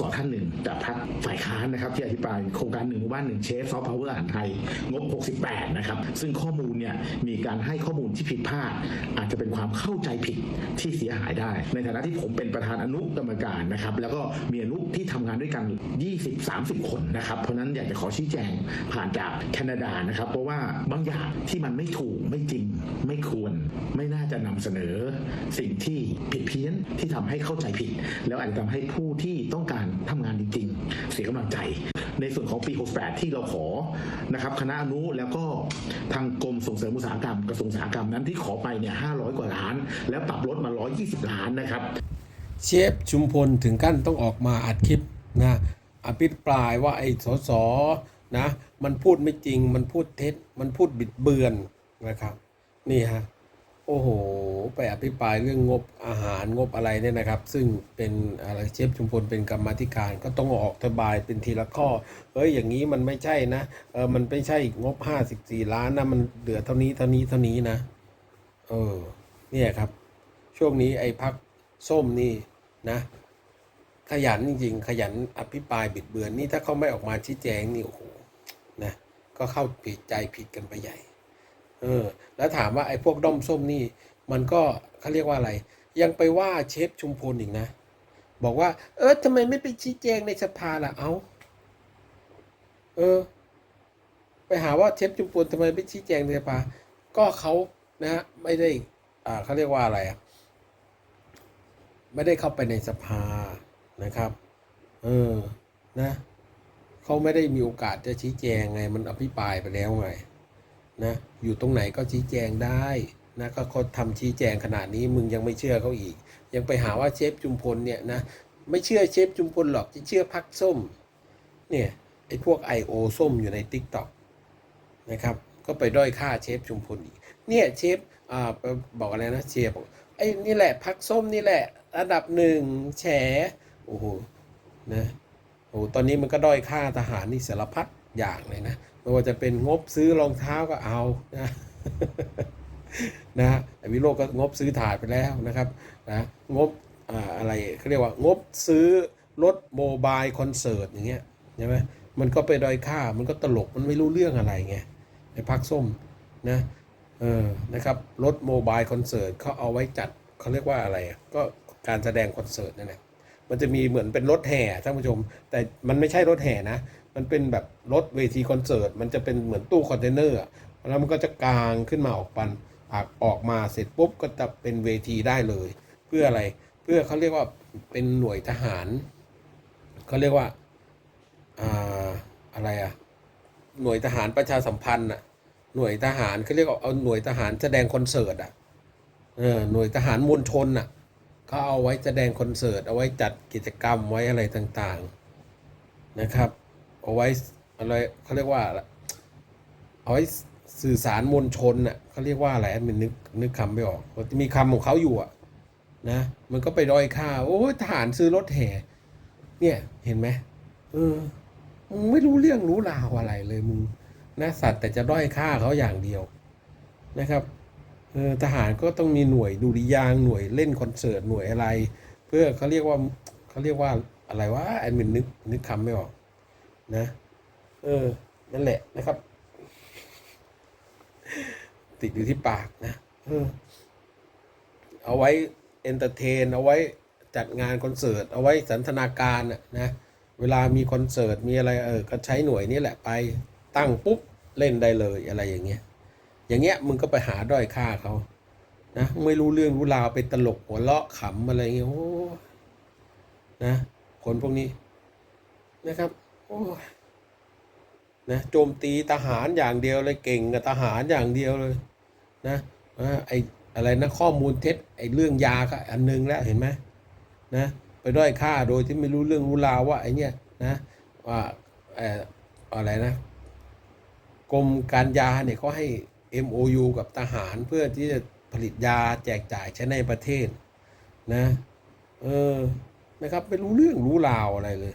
สท่านหนึ่งจากพรรคฝ่ายค้านนะครับที่อภิปรายโครงการหนึ่งหมู่บ้านหนึ่งเชฟซอฟต์พาวเวอร์อาหารไทยงบ 68 นะครับ ซึ่งข้อมูลเนี่ยมีการให้ข้อมูลที่ผิดพลาด อาจจะเป็นความเข้าใจผิดที่เสียหายได้ ในฐานะที่ผมเป็นประธานอนุกรรมการนะครับแล้วก็มีอนุที่ทำงานด้วยกัน 20-30 คนนะครับ เพราะฉะนั้นอยากจะขอชี้แจงผ่านจากแคนาดานะครับ เพราะว่าบางอย่างที่มันไม่ถูกไม่จริง ไม่ควร ไม่น่าจะนำเสนอ สิ่งที่ผิดเพี้ยนที่ทำให้เข้าใจผิด แล้วอาจจะทำให้ผู้ที่ต้องการทำงานจริง ๆ เสียกำลังใจ ในส่วนของปี 68 ที่เราขอนะครับคณะอนุแล้วก็ทางกรมส่งเสริมอุตสาหกรรมกระทรวงอุตสาหกรรมนั้นที่ขอไปเนี่ย500 กว่าล้าน แล้วปรับลดมา 120 ล้านนะครับ เชฟชุมพลถึงขั้นต้องออกมาอัดคลิปนะอภิปรายว่าไอ้สสนะ มันพูดไม่จริง มันพูดเท็จ มันพูดบิดเบือนนะครับ นี่ฮะ โอ้โห ไปอภิปรายเรื่องงบอาหารงบอะไรเนี่ยนะครับ ซึ่งเป็นอะไรเชฟชุมพลเป็นกรรมธิการก็ต้องออกทบายเป็นทีละข้อเฮ้ยอย่างนี้มันไม่ใช่นะเออมันไม่ใช่งบ54ล้านนะมันเหลือเท่านี้เท่านี้เท่านี้นะเออเนี่ยครับ ช่วงนี้ไอ้พักส้มนี่นะ ขยันจริงๆ ขยันอภิปรายบิดเบือนนี่ถ้าเขาไม่ออกมาชี้แจงนี่โอ้โหนะก็เข้าผิดใจผิดกันไปใหญ่ เออ แล้วถามว่าไอ้พวกด้อมส้มนี่ มันก็เขาเรียกว่าอะไร ยังไปว่าเชฟชุมพลอีกนะ บอกว่า เออทำไมไม่ไปชี้แจงในสภาล่ะ เอาเออ ไปหาว่าเชฟชุมพลทำไมไม่ชี้แจงในสภา ก็เขานะฮะไม่ได้ อ่าเขาเรียกว่าอะไรอะไม่ได้เข้าไปในสภานะครับ เออ นะ เขาไม่ได้มีโอกาสจะชี้แจงไง มันอภิปรายไปแล้วไง นะอยู่ตรงไหนก็ชี้แจงได้นะก็เขาทำชี้แจงขนาดนี้มึงยังไม่เชื่อเขาอีก ยังไปหาว่าเชฟจุมพลเนี่ยนะไม่เชื่อเชฟจุมพลหรอกจะเชื่อพักส้มเนี่ยไอ้พวก I.O. ส้มอยู่ใน t ิ k t o k นะครับก็ไปด้อยค่าเชฟจุมพลอีกเนี่ยเชฟอ่าบอกอะไรนะเชียร์บอกไอ้นี่แหละพักส้มนี่แหละระดับหนึ่งแฉโอ้โหนะโอ้ตอนนี้มันก็ด้อยค่าทหารนี่สารพัดอย่างเลยนะ ไม่ว่าจะเป็นงบซื้อรองเท้าก็เอานะนะไอวิโรจน์ก็งบซื้อถ่ายไปแล้วนะครับนะงบอะไรเขาเรียกว่างบซื้อรถโมบายคอนเสิร์ตอย่างเงี้ยใช่ไหมมันก็ไปดอยค่ามันก็ตลกมันไม่รู้เรื่องอะไรไงไอพักส้มนะเออนะครับรถโมบายคอนเสิร์ตเขาเอาไว้จัดเขาเรียกว่าอะไรก็การแสดงคอนเสิร์ตนั่นแหละมันจะมีเหมือนเป็นรถแห่ท่านผู้ชม แต่มันไม่ใช่รถแห่นะ มันเป็นแบบรถเวทีคอนเสิร์ตมันจะเป็นเหมือนตู้คอนเทนเนอร์แล้วมันก็จะกางขึ้นมาออกปันออกออกมาเสร็จปุ๊บก็จะเป็นเวทีได้เลย เพื่ออะไรเพื่อเขาเรียกว่าเป็นหน่วยทหารเขาเรียกว่าอ่าอะไรอะหน่วยทหารประชาสัมพันธ์อะหน่วยทหารเขาเรียกว่าเอาหน่วยทหารแสดงคอนเสิร์ตอะเออหน่วยทหารมวลชนอะเขาเอาไว้แสดงคอนเสิร์ตเอาไว้จัดกิจกรรมไว้อะไรต่างๆนะครับ เอาไว้อะไรเขาเรียกว่าเอาไว้สื่อสารมวลชนอะเขาเรียกว่าอะไรมันนึกนึกคำไม่ออกมันมีคำของเขาอยู่อะนะมันก็ไปด้อยค่าโอ้ยทหารซื้อรถแห่ เนี่ยเห็นไหมเออมึงไม่รู้เรื่องรู้ราวอะไรเลยมึงนะสัตว์แต่จะด้อยค่าเขาอย่างเดียวนะครับเออทหารก็ต้องมีหน่วยดุริยางหน่วยเล่นคอนเสิร์ตหน่วยอะไร เพื่อเขาเรียกว่าเขาเรียกว่าอะไรวะแอดมินนึกนึกคำไม่ออก นะ เออ นั่นแหละนะครับ ติดอยู่ที่ปากนะเออเอาไว้เอนเตอร์เทน เอาไว้จัดงานคอนเสิร์ต เอาไว้สันทนาการนะเวลามีคอนเสิร์ตมีอะไรเออก็ใช้หน่วยนี้แหละไปตั้งปุ๊บเล่นได้เลยอะไรอย่างเงี้ย อย่างเงี้ยมึงก็ไปหาด้อยค่าเขานะไม่รู้เรื่องรู้ราวไปตลกหัวเราะขำอะไรเงี้ยโอ้นะคนพวกนี้นะครับ นะโจมตีทหารอย่างเดียวเลยเก่งกับทหารอย่างเดียวเลยนะไออะไรนะข้อมูลเท็จไอเรื่องยาก็อันนึงแล้วเห็นไหมนะไปด้อยค่าโดยที่ไม่รู้เรื่องรู้ราวว่าไอเนี้ยนะว่าเอออะไรนะ กรมการยาเนี่ยเขาให้ MOU กับทหารเพื่อที่จะผลิตยาแจกจ่ายใช้ในประเทศนะ เออนะครับไม่รู้เรื่องรู้ราวอะไรเลย